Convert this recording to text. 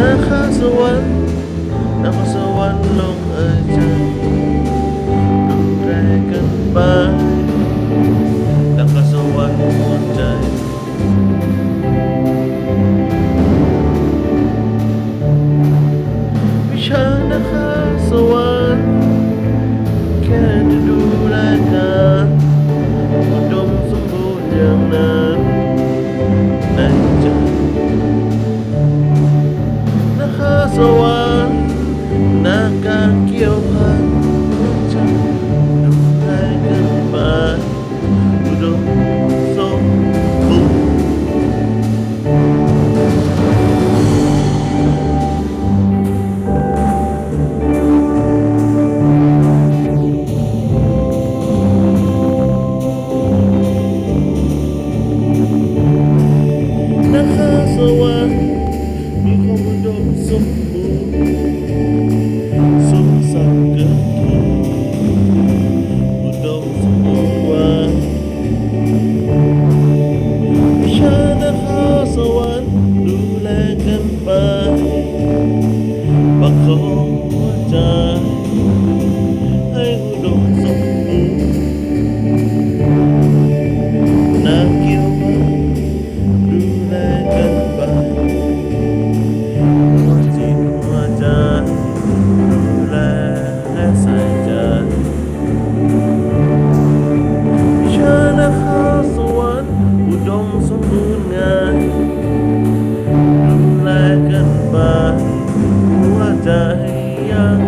นาคาสวรรค์นาคาสวรรค์ลงเอ่ยใจรุนแรงกันไปนาคาสวรรค์หัวใจวิชานาคาสวรรค์แค่จะดูแลกัน I got your heart. yeah.